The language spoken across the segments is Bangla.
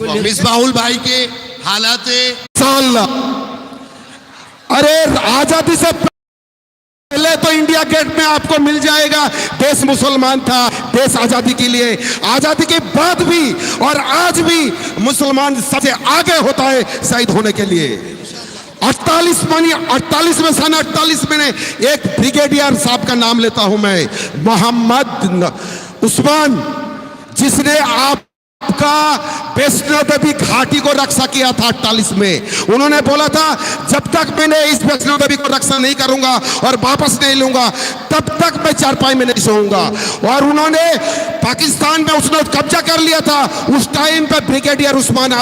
मिसबाहुल भाई के हालात अरे आज़ादी से पहले तो इंडिया गेट में आपको मिल जाएगा। देश मुसलमान था देश आज़ादी के लिए। आज़ादी के बाद भी और आज भी मुसलमान सबसे आगे होता है शहीद होने के लिए। अड़तालीस मानी अड़तालीस में सन अड़तालीस में एक ब्रिगेडियर साहब का नाम लेता हूँ मैं मोहम्मद उस्मान जिसने आप का वैष्णो देवी घाटी को रक्षा किया था अट्ठालीस में। उन्होंने बोला था, जब तक मैंने इस वैष्णो देवी को रक्षा नहीं करूँगा और वापस नहीं लूँगा, तब तक मैं चारपाई में नहीं सोऊँगा। और उन्होंने पाकिस्तान में उसने कब्जा कर लिया था। उस टाइम पे ब्रिगेडियर उस्मान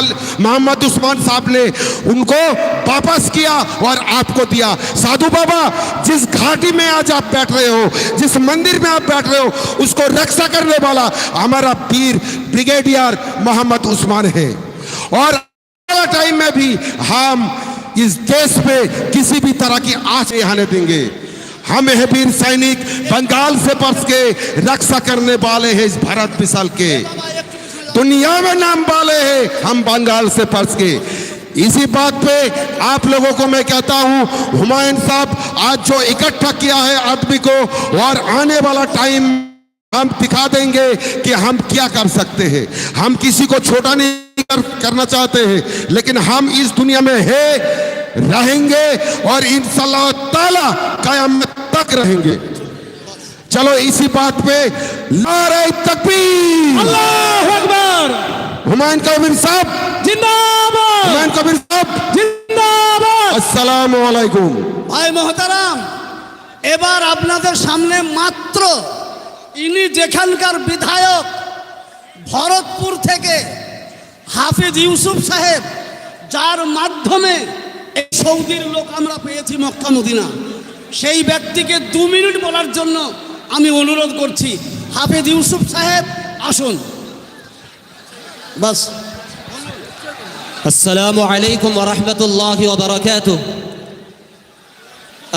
मोहम्मद उस्मान साहब ने उनको वापस किया और आपको दिया। साधु बाबा, जिस घाटी में आज आप बैठ रहे हो, जिस मंदिर में आप बैठ रहे हो, उसको रक्षा करने वाला हमारा वीर ब्रिगेडियर मोहम्मद उस्मान है। और टाइम में भी हम इस देश में किसी भी तरह की आँच आने देंगे। हम है वीर सैनिक बंगाल से पर्स के रक्षा करने वाले हैं इस भारत विशाल के। दुनिया में नाम वाले हैं हम बंगाल से पर्स के। इसी बात पे आप लोगों को मैं कहता हूँ, हुमायूं साहब आज जो इकट्ठा किया है आदमी को और आने वाला टाइम हम दिखा देंगे कि हम क्या कर सकते हैं हम किसी को छोटा नहीं कर, करना चाहते हैं लेकिन हम इस दुनिया में है रहेंगे और इंशाल्लाह ताला कयामत तक रहेंगे चलो इसी बात पे नारे तकबीर আল্লাহু আকবার हुमायूं कबीर साहब জিন্দাবাদ हुमायूं कबीर साहब জিন্দাবাদ अस्सलाम वालेकुम ভাই মহতারাম এবার আপনাদের সামনে মাত্র ইনি যেখানকার বিধায়ক, ভরতপুর থেকে হাফিজ ইউসুফ সাহেব, যার মাধ্যমে এই সৌদির লোক আমরা পেয়েছি মক্কা মদিনা। সেই ব্যক্তিকে দু মিনিট বলার জন্য আমি অনুরোধ করছি, হাফিজ ইউসুফ সাহেব, আসুন। বাস। আসসালামু আলাইকুম রহমতুল্লাহ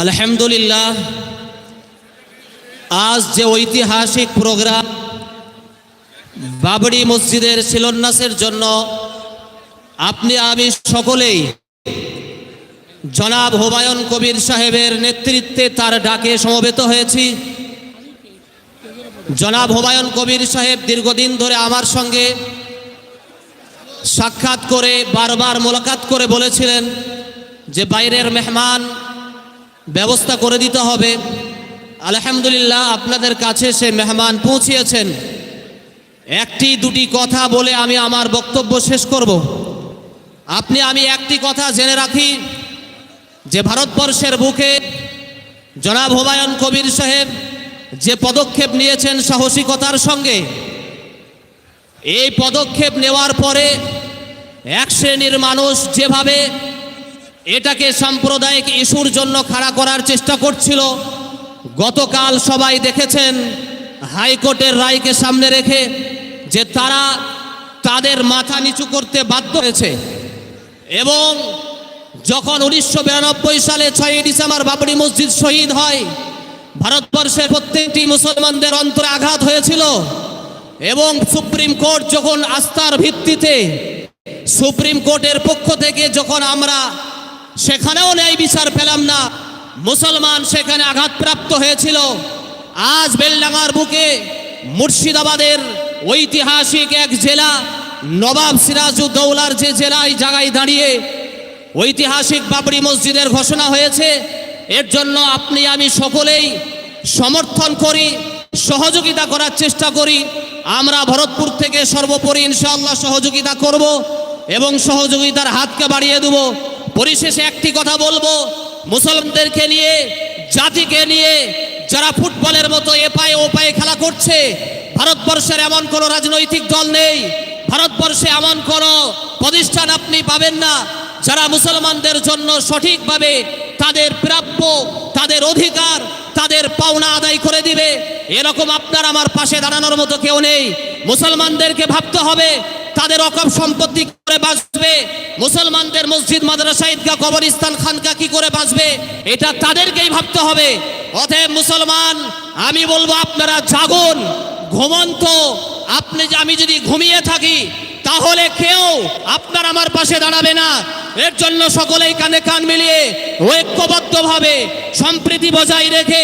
আলহামদুলিল্লাহ আজ যে ঐতিহাসিক প্রোগ্রাম বাবরি মসজিদের শিলান্যাসের জন্য আপনি, আমি সকলেই জনাব হুমায়ুন কবির সাহেবের নেতৃত্বে তার ডাকে সমবেত হয়েছি। জনাব হুমায়ুন কবির সাহেব দীর্ঘদিন ধরে আমার সঙ্গে সাক্ষাৎ করে, বারবার মোলাকাত করে বলেছিলেন যে বাইরের মেহমান ব্যবস্থা করে দিতে হবে। আলহামদুলিল্লাহ, আপনাদের কাছে সে মেহমান পৌঁছিয়েছেন। একটি দুটি কথা বলে আমি আমার বক্তব্য শেষ করব। আপনি আমি একটি কথা জেনে রাখি, যে ভারতবর্ষের বুকে জনাব হুমায়ুন কবির সাহেব যে পদক্ষেপ নিয়েছেন সাহসিকতার সঙ্গে, এই পদক্ষেপ নেওয়ার পরে এক শ্রেণির মানুষ যেভাবে এটাকে সাম্প্রদায়িক ইস্যুর জন্য খাড়া করার চেষ্টা করছিল গতকাল সবাই দেখেছেন হাইকোর্টের রায়কে সামনে রেখে যে তারা তাদের মাথা নিচু করতে বাধ্য হয়েছে। এবং যখন উনিশশো বিরানব্বই সালে ছয়ই ডিসেম্বর বাবরি মসজিদ শহীদ হয়, ভারতবর্ষের প্রত্যেকটি মুসলমানদের অন্তরে আঘাত হয়েছিল এবং সুপ্রিম কোর্ট যখন আস্থার ভিত্তিতে সুপ্রিম কোর্টের পক্ষ থেকে যখন আমরা সেখানেও ন্যায় বিচার পেলাম না মুসলমান সেখানে আঘাতপ্রাপ্ত হয়েছিল। আজ বেলডাঙ্গার বুকে মুর্শিদাবাদের ঐতিহাসিক এক জেলা, নবাব সিরাজউদ্দৌলার যে জেলায় জায়গায় দাঁড়িয়ে ঐতিহাসিক বাবরি মসজিদের ঘোষণা হয়েছে, এর জন্য আপনি, আমি সকলেই সমর্থন করি, সহযোগিতা করার চেষ্টা করি। আমরা ভরতপুর থেকে সর্বোপরি ইনশাআল্লাহ সহযোগিতা করব এবং সহযোগিতার হাতকে বাড়িয়ে দেব। পরিশেষে একটি কথা বলব মুসলমানদেরকে নিয়ে, জাতিকে নিয়ে যারা ফুটবলের মতো এপায়ে ওপায়ে খেলা করছে, ভারতবর্ষের এমন কোনো রাজনৈতিক দল নেই, ভারতবর্ষে এমন কোনো প্রতিষ্ঠান আপনি পাবেন না যারা মুসলমানদের জন্য সঠিকভাবে তাদের প্রাপ্য, তাদের অধিকার, তাদের পাওনা আদায় করে দিবে। এরকম আপনার আমার পাশে দাঁড়ানোর মতো কেউ নেই। মুসলমানদেরকে ভাবতে হবে তাদের অকম সম্পত্তি করে বাঁচবে। মুসলমানদের মসজিদ, মাদ্রাসা, ঈদগাহ, কবরস্থান, খানকা কি করে বাঁচবে? এটা তাদেরকেই ভাবতে হবে। অতএব মুসলমান, আমি বলব আপনারা জাগুন, ঘুমন্ত। আপনি আমি যদি ঘুমিয়ে থাকি, তাহলে কেউ আপনার আমার পাশে দাঁড়াবে না। এর জন্য সকলেই কানে কান মিলিয়ে ঐক্যবদ্ধভাবে সম্প্রীতি বজায় রেখে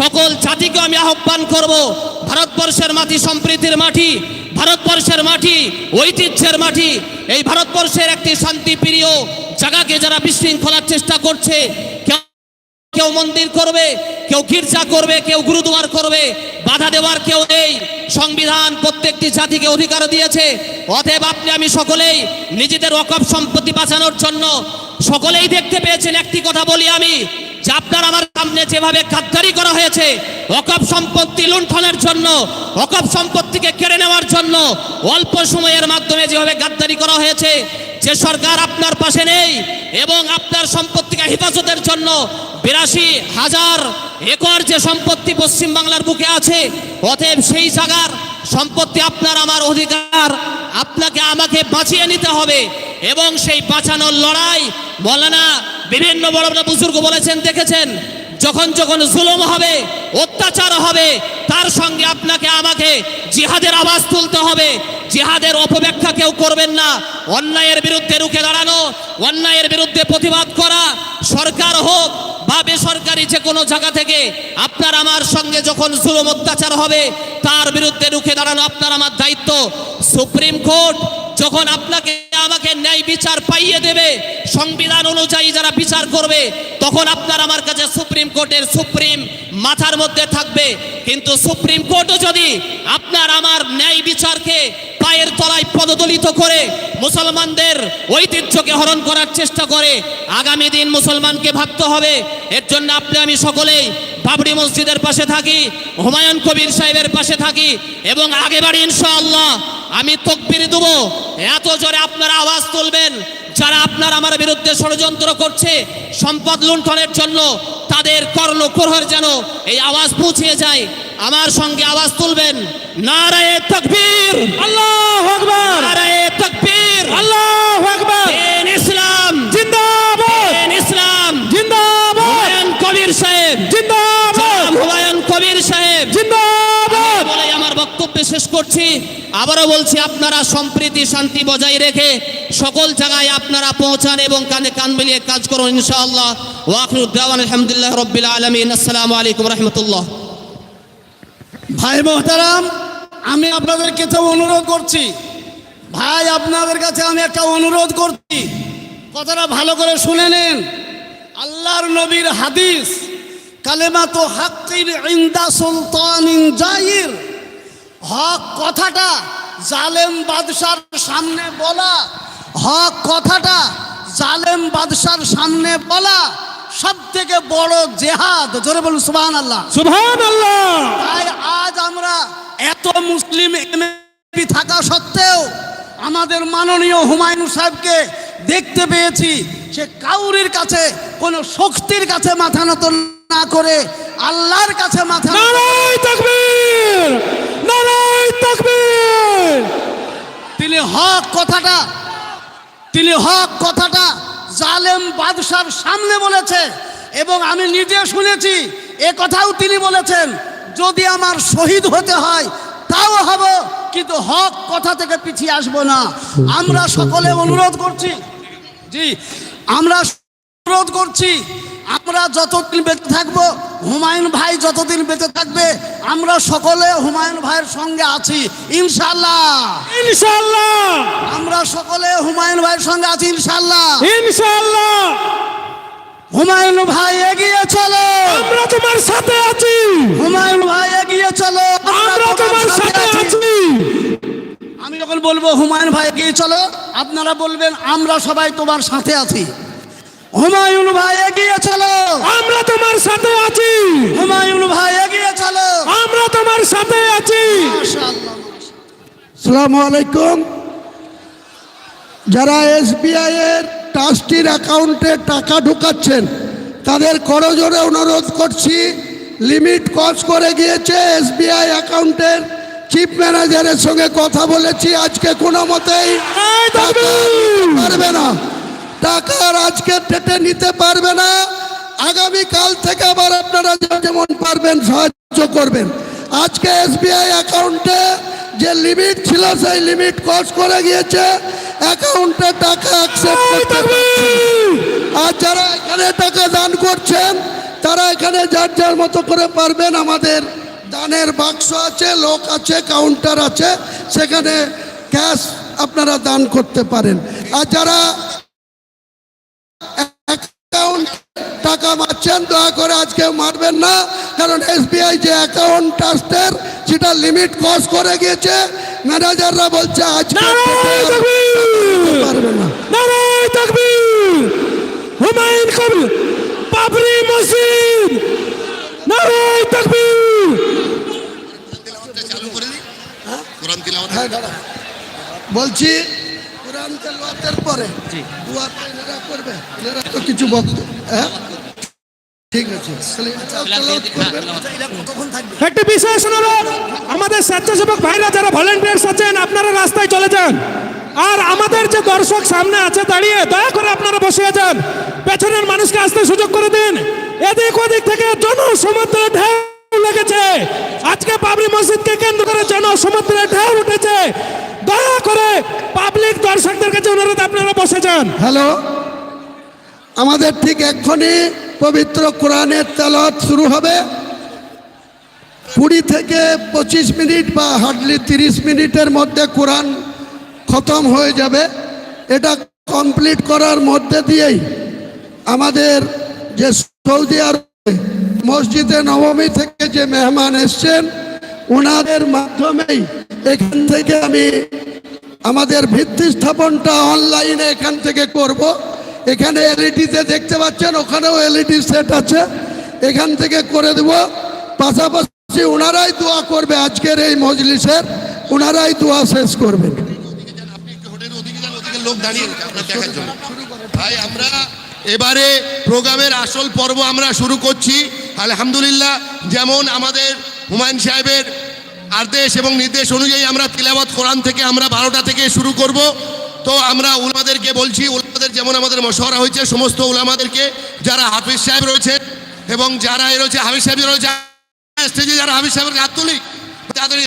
সকল জাতিকে আমি আহ্বান করব। ভারতবর্ষের মাটি সম্প্রীতির মাটি ভারতবর্ষের মাটি, ঐতিহ্যের মাটি, এই ভারতবর্ষের একটি শান্তিপ্রিয় জায়গাকে যারা বিশৃঙ্খলার চেষ্টা করছে, কেউ মন্দির করবে, কেউ গির্জা করবে, কেউ গুরুদুয়ার করবে, বাধা দেওয়ার কেউ নেই। সংবিধান প্রত্যেকটি জাতিকে অধিকার দিয়েছে। অতএব আপনি, আমি সকলেই নিজেদের অকপ সম্পত্তি বাঁচানোর জন্য সকলেই দেখতে পেয়েছেন। একটি কথা বলি আমি যে আপনার আমার সামনে যেভাবে গাদ্দারি করা হয়েছে, অকপ সম্পত্তি লুণ্ঠনের জন্য, অকপ সম্পত্তিকে কেড়ে নেওয়ার জন্য, অল্প সময়ের মাধ্যমে যেভাবে গাদ্দারি করা হয়েছে, যে সরকার আপনার পাশে নেই এবং আপনার সম্পত্তিকে হেফাজতের জন্য বিরাশি হাজার একর যে সম্পত্তি পশ্চিম বাংলার বুকে আছে, অতএব সেই জায়গার সম্পত্তি আপনার আমার অধিকার, আপনাকে আমাকে বাঁচিয়ে নিতে হবে এবং সেই বাঁচানোর লড়াই মৌলানা বিভিন্ন বড় বড় বুজুর্গ বলেছেন, দেখেছেন? যখন যখন জুলুম হবে, অত্যাচার হবে, তার সঙ্গে আপনাকে, আমাকে জিহাদের আওয়াজ তুলতে হবে। জিহাদের অপব্যাখ্যা কেউ করবেন না। অন্যায়ের বিরুদ্ধে রুখে দাঁড়ানো, অন্যায়ের বিরুদ্ধে প্রতিবাদ করা, সরকার হোক বা বেসরকারি যে কোনো জায়গা থেকে, আপনার আমার সঙ্গে যখন জুলুম, অত্যাচার হবে, তার বিরুদ্ধে রুখে দাঁড়ানো আপনার আমার দায়িত্ব। সুপ্রিম কোর্ট যখন আপনাকে আমাকে ন্যায় বিচার পাইয়ে দেবে, সংবিধান অনুযায়ী যারা বিচার করবে, তখন আপনার আমার কাছে সুপ্রিম কোর্টের সুপ্রিম মাথার মধ্যে থাকবে। কিন্তু সুপ্রিম কোর্টও যদি আপনার আমার ন্যায় বিচারকে পায়ের তলায় পদদলিত করে মুসলমানদের ঐতিহ্যকে হরণ করার চেষ্টা করে, আগামী দিন মুসলমানকে ভাবতে হবে। এর জন্য আপনি, আমি সকলেই বাবরি মসজিদের পাশে থাকি, হুমায়ুন কবির সাহেবের পাশে থাকি, এবং আগে বাড়ি ইনশাআল্লাহ আমি তকবির দেবো। এত জোরে আপনারা আওয়াজ তুলবেন যারা আপনার আমার বিরুদ্ধে ষড়যন্ত্র করছে সম্পদ লুণ্ঠনের জন্য তাদের কর্ণ কর্ণকুরহর যেন এই আওয়াজ পৌঁছিয়ে যায় আমার সঙ্গে আওয়াজ তুলবেন। নারায়ে তকবীর। আল্লাহ আকবার। নারায়ে তকবীর। আল্লাহ আকবার। দিন ইসলাম। জিন্দাবাদ। দিন ইসলাম। জিন্দাবাদ। কবির সাহেব। জিন্দাবাদ জনাব হুমায়ুন কবির সাহেব জিন্দাবাদ বলে আমার বক্তব্য শেষ করছি। আবারও বলছি, আপনারা সম্প্রীতি, শান্তি বজায় রেখে সকল জায়গায় আপনারা পৌঁছান এবং কানে কান মিলিয়ে কাজ করুন, ইনশাআল্লাহ। ওয়াকরুদ্দাওয়ান আলহামদুলিল্লাহ রব্বিল আলমিন। আসসালামু আলাইকুম রহমতুল্লাহ। ভাই মোহতারাম, আমি আপনাদের কাছে অনুরোধ করছি। ভাই, আপনাদের কাছে আমি একটা অনুরোধ করছি। কথাটা ভালো করে শুনে নেন। আল্লাহর নবীর হাদিস কালেমা তো হাক্কির ইন্দা সুলতানিন জাহির হক কথাটা জালেম বাদশার সামনে বলা। হক কথাটা জালেম বাদশার সামনে বলা সব থেকে বড় জেহাদ। জোরে বলুন সুবহান আল্লাহ সুবহানাল্লাহ। তাই আজ আমরা এত মুসলিম এমপি থাকা সত্ত্বেও আমাদের মাননীয় হুমায়ুন সাহেবকে দেখতে পেয়েছি। সে কাউরির কাছে কোনো শক্তির কাছে মাথা নত না করে আল্লাহর কাছে মাথা তিনি হক কথাটা, তিনি হক কথাটা জালেম বাদশার সামনে বলেছে এবং আমি নিজে শুনেছি, এ কথাও তিনি বলেছেন, যদি আমার শহীদ হতে হয় তাও হব, কিন্তু হক কথা থেকে পিছিয়ে আসব না। আমরা সকলে অনুরোধ করছি, জি, আমরা অনুরোধ করছি আমরা যতদিন বেঁচে থাকব হুমায়ুন ভাই যতদিন বেঁচে থাকবে আমরা সকলে হুমায়ুন ভাইয়ের সঙ্গে আছি ইনশাল্লাহ ইনশাল্লাহ আমরা সকলে হুমায়ুন ভাইয়ের সঙ্গে আছি ইনশাল্লাহ ইনশাল্লাহ হুমায়ুন ভাই এগিয়ে চলো। আমরা তোমার সাথে আছি। হুমায়ুন ভাই এগিয়ে চলো। আমরা তোমার সাথে আছি। আমি যখন বলব হুমায়ুন ভাই এগিয়ে চলো আপনারা বলবেন আমরা সবাই তোমার সাথে আছি হুমায়ুন ভাই এগিয়ে চলো আমরা তোমার সাথে আছি। হুমায়ুন ভাই এগিয়ে চলো। আমরা তোমার সাথে আছি। মাশাআল্লাহ সালামু আলাইকুম। যারা এসবিআই এর ট্রাস্টির অ্যাকাউন্টে টাকা ঢুকাচ্ছেন তাদের করজোরে অনুরোধ করছি লিমিট ক্রস করে গিয়েছে এসবিআই অ্যাকাউন্টের চিফ ম্যানেজারের সঙ্গে কথা বলেছি আজকে কোনো মতেই! পারবে না। টাকার আজকে টেটে নিতে পারবে না। আগামী কাল থেকে আবার আপনারা যেমন পারবেন সাহায্য করবেন। আজকে এসবিআই অ্যাকাউন্টে যে লিমিট ছিল সেই লিমিট ক্রস করে গিয়েছে। অ্যাকাউন্টে টাকা অ্যাকসেপ্ট করতে আর যারা এখানে টাকা দান করছেন তারা এখানে যার যার মতো করে পারবেন। আমাদের দানের বাক্স আছে লোক আছে কাউন্টার আছে। সেখানে ক্যাশ আপনারা দান করতে পারেন। আর যারা অ্যাকাউন্ট টাকা মারছেন দয়া করে আজকে মারবেন না। কারণ এসবিআই যে অ্যাকাউন্ট ট্রাস্টের সেটা লিমিট ক্রস করে গিয়েছে। ম্যানেজাররা বলছে আজকে পারবে না। হুমায়ুন কবির! বাবরি মসজিদ! নারায় তাকবীর! হ্যাঁ দাঁড়া বলছি পরে দুয়া তো করবে। এনারা তো কিছু বক্ত হ্যাঁ? ঠিক আছে। একটি বিশেষ অনুরোধ আমাদের স্বেচ্ছাসেবক ভাইরা যারা ভলেন্টিয়ার্স আছেন আপনারা রাস্তায় চলে যান। আর আমাদের যে দর্শক সামনে আছে দাঁড়িয়ে দয়া করে আপনারা বসে যান। পেছনের মানুষকে আসতে সুযোগ করে দিন। এদিক ওদিক থেকে জনসমুদ্রে ঢেউ লেগেছে। আজকে বাবরি মসজিদকে কেন্দ্র করে জনসমুদ্রে ঢেউ উঠেছে। দয়া করে পাবলিক দর্শকদের কাছে অনুরোধ, আপনারা বসে যান। হ্যালো? আমাদের ঠিক এক্ষুনি পবিত্র কোরআনের তেলাওয়াত শুরু হবে। কুড়ি থেকে পঁচিশ মিনিট বা হার্ডলি তিরিশ মিনিটের মধ্যে কোরআন খতম হয়ে যাবে। এটা কমপ্লিট করার মধ্যে দিয়েই আমাদের যে সৌদি আরবে মসজিদে নবমী থেকে যে মেহমান এসছেন, ওনাদের মাধ্যমেই এখান থেকে আমি আমাদের ভিত্তি স্থাপনটা অনলাইনে এখান থেকে করব। এখানে এলইডিতে দেখতে পাচ্ছেন, ওখানেও এলইডি সেট আছে। এখান থেকে করে দেব। পাশাপাশি ওনারাই দোয়া করবে আজকের এই মজলিসের, ওনারাই দোয়া শেষ করবেন লোক দাঁড়িয়ে ভাই, আমরা এবারে প্রোগ্রামের আসল পর্ব আমরা শুরু করছি। আলহামদুলিল্লাহ, যেমন আমাদের হুমায়ুন সাহেবের আদেশ এবং নির্দেশ অনুযায়ী আমরা তিলাবাত কোরআন থেকে আমরা বারোটা থেকে শুরু করব। তো আমরা উলামাদেরকে বলছি, উলামাদের যেমন আমাদের মশহরা হয়েছে, সমস্ত উলামাদেরকে যারা হাফিজ সাহেব রয়েছে এবং যারা রয়েছে, হাফিজ সাহেব রয়েছে স্টেজে যারা হাফিজ সাহেবের হাত তুলি, তাদের